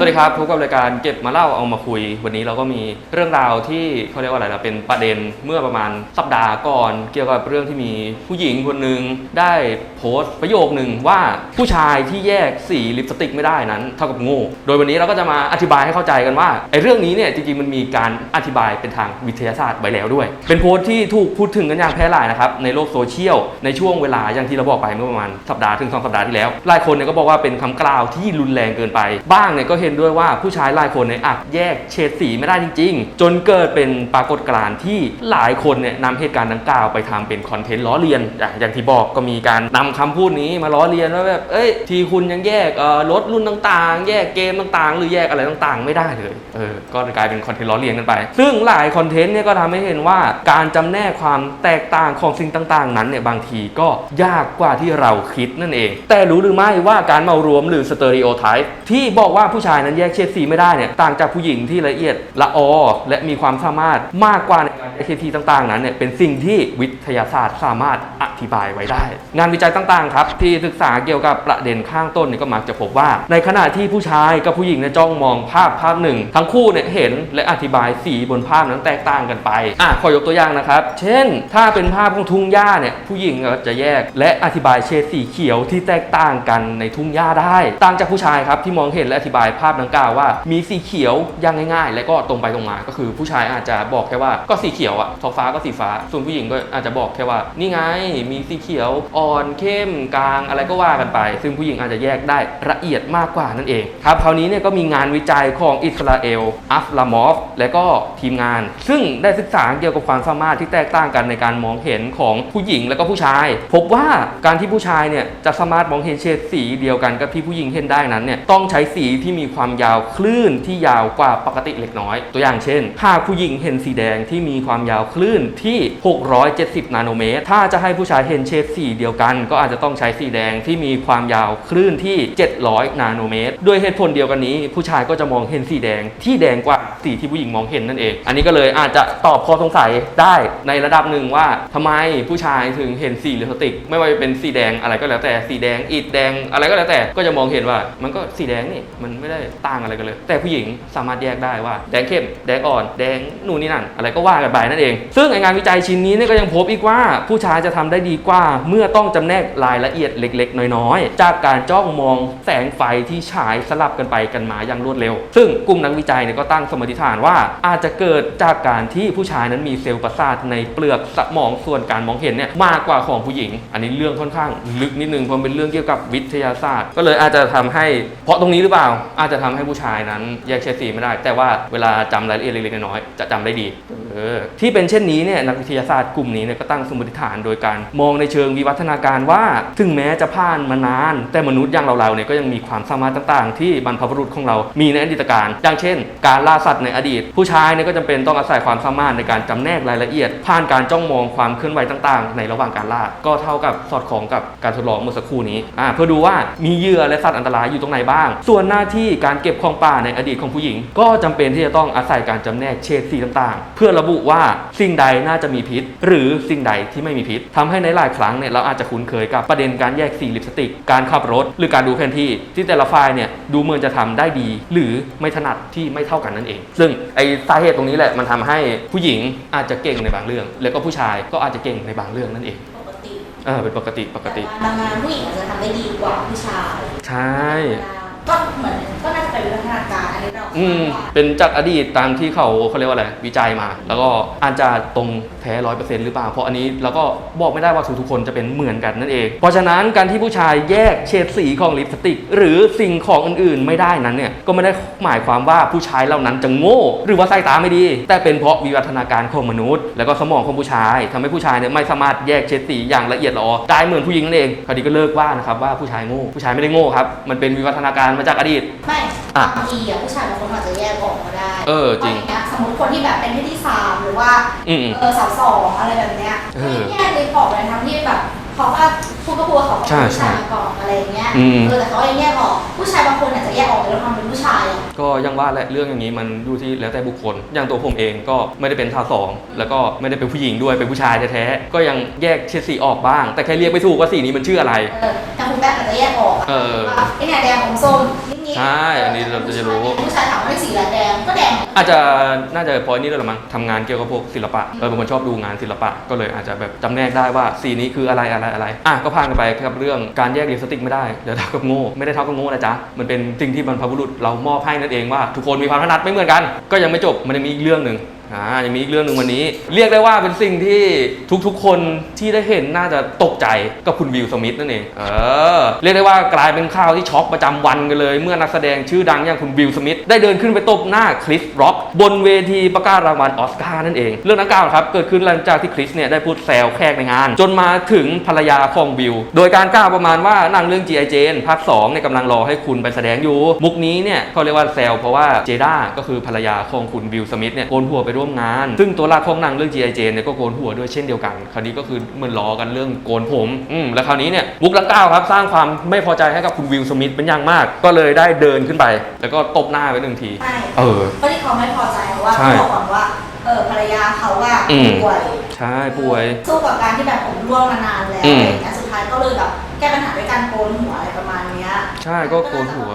สวัสดีครับพบกับรายการเก็บมาเล่าเอามาคุย วันนี้เราก็มีเรื่องราวที่เขาเรียกว่าอะไรนะเป็นประเด็นเมื่อประมาณสัปดาห์ก่อน เกี่ยวกับเรื่องที่มีผู้หญิงคนหนึ่งได้โพสต์ประโยคหนึ่งว่าผู้ชายที่แยกสีลิปสติกไม่ได้นั้นเท่ากับโง่โดยวันนี้เราก็จะมาอธิบายให้เข้าใจกันว่าไอ้เรื่องนี้เนี่ยจริงๆมันมีการอธิบายเป็นทางวิทยาศาสตร์ไว้แล้วด้วย เป็นโพสต์ที่ถูกพูดถึงกันอย่างแพร่หลายนะครับในโลกโซเชียลในช่วงเวลาอย่างที่เราบอกไปเมื่อประมาณสัปดาห์ถึงสองสัปดาห์ที่แล้วหลายคนเนี่ยก็บอกว่าเป็นคำกล่าวที่รุนแรงเกินไปบ้างเนี่ยก็เห็นด้วยว่าผู้ชายหลายคนเนี่ยอาจแยกเฉดสีไม่ได้จริง ๆ จนเกิดเป็นปรากฏการณ์ที่หลายคนเนี่ยนำเหตุการณ์ดังกล่าวไปทำเป็นคอนเทนต์ล้อเลียน อย่างที่บอกก็มีการนำคำพูดนี้มาล้อเลียนว่าแบบเอ้ยทีคุณยังแยกรถรุ่นต่างๆ แยกเกมต่างๆ หรือแยกอะไรต่างๆ ไม่ได้เลยเออก็กลายเป็นคอนเทนต์ล้อเลียนกันไป ซึ่งหลายคอนเทนต์เนี่ยก็ทำให้เห็นว่าการจำแนกความแตกต่างของสิ่งต่างๆ นั้นเนี่ยบางทีก็ยากกว่าที่เราคิดนั่นเอง แต่รู้หรือไม่ว่าการเมารวมหรือสเตอริโอไทป์ที่บอกว่าผู้ชายนั้นแยกเฉดสีไม่ได้เนี่ยต่างจากผู้หญิงที่ละเอียดละออและมีความสามารถมากกว่าในการแยกเฉดสีต่างๆ นั้นเนี่ยเป็นสิ่งที่วิทยาศาสตร์สามารถอธิบายไว้ได้ งานวิจัยต่างๆครับที่ศึกษาเกี่ยวกับประเด็นข้างต้นเนี่ยก็มักจะพบว่า ในขณะที่ผู้ชายกับผู้หญิงเนี่ยจ้องมองภาพภาพหนึ่ง ทั้งคู่เนี่ยเห็นและอธิบายสีบนภาพนั้นแตกต่างกันไปอะขอยกตัวอย่างนะครับ เช่น ถ้าเป็นภาพของทุ่งหญ้าเนี่ยผู้หญิงก็จะแยก และอธิบายเฉดสีเขียวที่แตกต่างกันในทุ่งหญ้าได้ ต่างจากผู้ชายครับที่มองเห็นและอธิบายภาพดังกล่าวว่า มีสีเขียวอย่างง่าย ๆ และก็ตรงไปตรงมา ก็คือผู้ชายอาจจะบอกแค่ว่าก็สีเขียวอะท้องฟ้าก็สีฟ้า ส่วนผู้หญิงก็อาจจะบอกแค่ว่า นี่ไงมีสีเขียวอ่อนเข้มกลางอะไรก็ว่ากันไป ซึ่งผู้หญิงอาจจะแยกได้ละเอียดมากกว่านั่นเองครับคราวนี้เนี่ยก็มีงานวิจัยของอิสราเอลอัฟลามอฟและก็ทีมงาน ซึ่งได้ศึกษาเกี่ยวกับความสามารถที่แตกต่างกันในการมองเห็นของผู้หญิงและก็ผู้ชาย พบว่าการที่ผู้ชายเนี่ยจะสามารถมองเห็นเฉดสีเดียวกันกับที่ผู้หญิงเห็นได้นั้นเนี่ยต้องใช้สีที่มีความความยาวคลื่นที่ยาวกว่าปกติเล็กน้อย ตัวอย่างเช่น หากผู้หญิงเห็นสีแดงที่มีความยาวคลื่นที่ 670 นาโนเมตร ถ้าจะให้ผู้ชายเห็นเฉดสีเดียวกัน ก็อาจจะต้องใช้สีแดงที่มีความยาวคลื่นที่ 700 นาโนเมตร ด้วยเหตุผลเดียวกันนี้ ผู้ชายก็จะมองเห็นสีแดงที่แดงกว่า สีที่ผู้หญิงมองเห็นนั่นเอง อันนี้ก็เลยอาจจะตอบข้อสงสัยได้ในระดับหนึ่งว่าทำไมผู้ชายถึงเห็นสีลิปสติก ไม่ว่าจะเป็นสีแดงอะไรก็แล้วแต่สีแดงอิฐแดงอะไรก็แล้วแต่ก็จะมองเห็นว่า มันก็สีแดงนี่มันไม่ได้ต่างอะไรกันเลย แต่ผู้หญิงสามารถแยกได้ว่าแดงเข้มแดงอ่อนแดงนู่นนี่นั่นอะไรก็ว่ากันไปนั่นเอง ซึ่งงานวิจัยชิ้นนี้เนี่ยก็ยังพบอีกว่า ผู้ชายจะทำได้ดีกว่าเมื่อต้องจำแนกรายละเอียดเล็ก ๆ น้อยๆ จากการจ้องมองแสงไฟที่ฉายสลับกันไปกันมาอย่างรวดเร็ว ซึ่งกลุ่มนักวิจัยเนี่ยก็ตั้งสมมติฐานว่าอาจจะเกิดจากการที่ผู้ชายนั้นมีเซลล์ประสาทในเปลือกสมองส่วนการมองเห็นเนี่ยมากกว่าของผู้หญิง อันนี้เรื่องค่อนข้างลึกนิดนึงเพราะเป็นเรื่องเกี่ยวกับวิทยาศาสตร์ ก็เลยอาจจะทำให้เพราะตรงนี้หรือเปล่า อาจจะทำให้ผู้ชายนั้นแยกเฉดสีไม่ได้ แต่ว่าเวลาจำรายละเอียดเล็กๆน้อยๆจะจำได้ดีเออที่เป็นเช่นนี้เนี่ยนักวิทยาศาสตร์กลุ่มนี้เนี่ยก็ตั้งสมมติฐานโดยการมองในเชิงวิวัฒนาการว่า ถึงแม้จะผ่านมานาน แต่มนุษย์อย่างเราๆเนี่ยก็ยังมีความสามารถต่าง ๆ ที่บรรพบุรุษของเรามีในอดีตการอย่างเช่น การล่าสัตวในอดีต ผู้ชายเนี่ยก็จำเป็นต้องอาศัยความสามารถในการจำแนกรายละเอียด ผ่านการจ้องมองความเคลื่อนไหวต่างๆ ในระหว่างการล่าก็เท่ากับสอดคล้องกับการทดลองเมื่อสักครู่นี้อ่าเพื่อดูว่ามีเหยื่อและสัตว์อันตรายอยู่ตรงไหนบ้าง ส่วนหน้าที่การเก็บของป่าในอดีตของผู้หญิง ก็จำเป็นที่จะต้องอาศัยการจำแนกเฉดสีต่างๆ เพื่อระบุว่าสิ่งใดน่าจะมีพิษ หรือสิ่งใดที่ไม่มีพิษทำให้ในหลายครั้งเนี่ยเราอาจจะคุ้นเคยกับประเด็นการแยกสีลิปสติก การขับรถ หรือการดูแผนที่ที่แต่ละฝ่ายเนี่ยดูเหมือนจะทำได้ดี หรือไม่ถนัดที่ไม่เท่ากันนั่นเองซึ่งไอสาเหตุตรงนี้แหละมันทำให้ผู้หญิงอาจจะเก่งในบางเรื่อง แล้วก็ผู้ชายก็อาจจะเก่งในบางเรื่องนั่นเองปกติเออเป็นปกติปกติแต่ว่าบางงานผู้หญิงอาจจะทำได้ดีกว่าผู้ชายใช่ ก็เหมือนก็น่าจะเป็นวิวัฒนาการอันนี้เราอืมเป็นจากอดีตตามที่เขาเขาเรียกว่าอะไรวิจัยมา แล้วก็อาจจะตรงแท้ร้อยเปอร์เซ็นต์หรือเปล่า เพราะอันนี้เราก็บอกไม่ได้ว่าทุกๆคนจะเป็นเหมือนกันนั่นเอง เพราะฉะนั้นการที่ผู้ชายแยกเฉดสีของลิปสติก หรือสิ่งของอื่นๆ ไม่ได้นั้นเนี่ยก็ไม่ได้หมายความว่าผู้ชายเหล่านั้นจะโง่ หรือว่าสายตาไม่ดี แต่เป็นเพราะวิวัฒนาการของมนุษย์ แล้วก็สมองของผู้ชายทำให้ผู้ชายเนี่ยไม่สามารถแยกเฉดสีอย่างละเอียดละออได้เหมือนผู้หญิงนั่นเองคราวนี้ก็เลิกว่านะครับว่าผู้ชายโง่ผู้ชายไม่ได้โง่ครับมันเป็นวิวัฒนาการมาจากอดีต ไม่อะบางทีอะผู้ชายบางคนอาจจะแยกออกก็ได้เออจริงพาะย่าเงี้ยสมมติคนที่แบบเป็นเพศที่สามหรือว่าอืมเออสาวสองอะไรแบบเนี้ยเออ ไม่แยกเลยออกเลยทั้งที่แบบ เขาก็พูดก็พูดว่าเขาก็ใช่เป็นผู้ชายใช่มาก่อนอะไรอย่างเงี้ย อืม เออแต่เขายังแยกออก ผู้ชายบางคนอาจจะแยกออกแต่เราทำเป็นผู้ชายอะ ก็ยังว่าแหละเรื่องอย่างนี้มันอยู่ที่แล้วแต่บุคคล อย่างตัวผมเองก็ไม่ได้เป็นท่าสองแล้วก็ไม่ได้เป็นผู้หญิงด้วยเป็นผู้ชายแท้ๆก็ยังแยกเฉดสีออกบ้าง แต่แค่เรียกไม่ถูกว่าสีนี้มันชื่ออะไร เอออย่างคุณแป๊บอาจจะแยกออกอะเออว่าไอ้เนี่ยแดงอมส้มนิดๆใช่อันนี้เราจะรู้ ผู้ชายถามว่าเป็นสีอะไรแดงก็แดง อาจจะน่าจะพอยนี่ด้วยหรือมั้งทำงานเกี่ยวกับพวกศิลปะเออเป็นคนชอบดูงานศิลปะ ก็เลยอาจจะแบบจำแนกได้ว่าสีนี้คืออะไรอะไรอะไรอะก็พากันไปครับเรื่องการแยกลิปสติกไม่ได้เดี๋ยวเท่ากับโง่ไม่ได้เท่ากับโง่นะจ๊ะมันเป็นสิ่งที่บรรพบุรุษเรามอบให้นั่นเองว่าทุกคนมีความถนัดไม่เหมือนกัน ก็ยังไม่จบมันยังมีอีกเรื่องหนึ่ง อ่ายังมีอีกเรื่องหนึ่งวันนี้ เรียกได้ว่าเป็นสิ่งที่ทุกๆ คนที่ได้เห็นน่าจะตกใจกับคุณวิลสมิธนั่นเองเออเรียกได้ว่ากลายเป็นข่าวที่ช็อกประจำวันกันเลย เมื่อนักแสดงชื่อดังอย่างคุณวิลสมิธได้เดินขึ้นไปตบหน้าคริสร็อกบนเวทีประกาศรางวัลออสการ์นั่นเอง เรื่องดังกล่าวครับเกิดขึ้นหลังจากที่คริสเนี่ยได้พูดแซวแขกในงาน จนมาถึงภรรยาของวิลโดยการกล่าวประมาณว่าหนังเรื่อง G.I. Jane ภาค2เนี่ยกำลังรอให้คุณไปแสดงอยู่ มุกนี้เนี่ยเขาเรียกว่าแซวเพราะว่าเจด้าก็คือภรรยาของคุณวิลสมิธเนี่ยโกนหัวไปร่วมงาน ซึ่งตัวหลักของหนังเรื่อง G.I. Jane เนี่ยก็โกนหัวด้วยเช่นเดียวกัน คราวนี้ก็คือเหมือนล้อกันเรื่องโกนผม อืมแล้วคราวนี้เนี่ยมุกดังกล่าวครับสร้างความไม่พอใจให้กับคุณวิลสมิธเป็นอย่างมาก ก็เลยได้เดินขึ้นไป แล้วก็ตบหน้าไปหนึ่งทีใช่เออเพราะที่เขาไม่พอใจเพราะว่าใช่ เขาบอกก่อนว่า เออภรรยาเขาว่าอืมป่วยใช่ป่วย สู้กับการที่แบบผมร่วงมานานแล้วอือะมไรอย่างเงี้ยสุดท้ายก็เลยแบบแก้ปัญหาด้วยการโกนหัวอะไร ช่ก็โกนหัว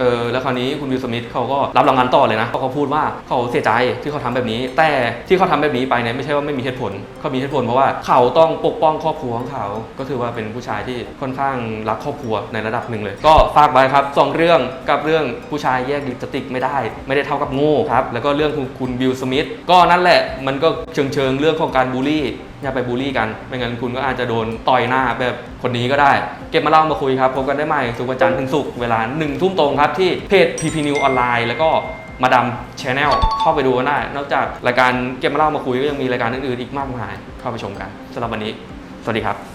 เออแล้วคราวนี้คุณวิลสมิธเขาก็รับรางวัลต่อเลยนะเขาก็พูดว่าเขาเสียใจที่เขาทำแบบนี้ แต่ที่เขาทำแบบนี้ไปเนี่ยไม่ใช่ว่าไม่มีเหตุผลเขามีเหตุผลเพราะว่าเขาต้องปกป้องครอบครัวของเขา ก็ถือว่าเป็นผู้ชายที่ค่อนข้างรักครอบครัวในระดับหนึ่งเลย ก็ฝากไว้ครับสองเรื่องกับเรื่องผู้ชายแยกลิปสติกไม่ได้ ไม่ได้เท่ากับโง่ครับแล้วก็เรื่องคุณคุณวิลสมิธก็นั่นแหละมันก็เชิงเชิงๆเรื่องของการบูลลี่ อย่าไปบูลลี่กัน ไม่งั้นคุณก็อาจจะโดนต่อยหน้าแบบคนนี้ก็ได้ เก็บมาเล่ามาคุยครับพบกันได้ใหม่สุกวันจันทร์ถึงสุกเวลาหนึ่งทุ่มตรงครับที่เพจ PP New ออนไลน์แล้วก็มาดามชแนลเข้าไปดูก็ได้ นอกจากรายการเก็บมาเล่ามาคุยก็ยังมีรายการอื่นๆอีกมากมายเข้าไปชมกันสำหรับวันนี้ สวัสดีครับ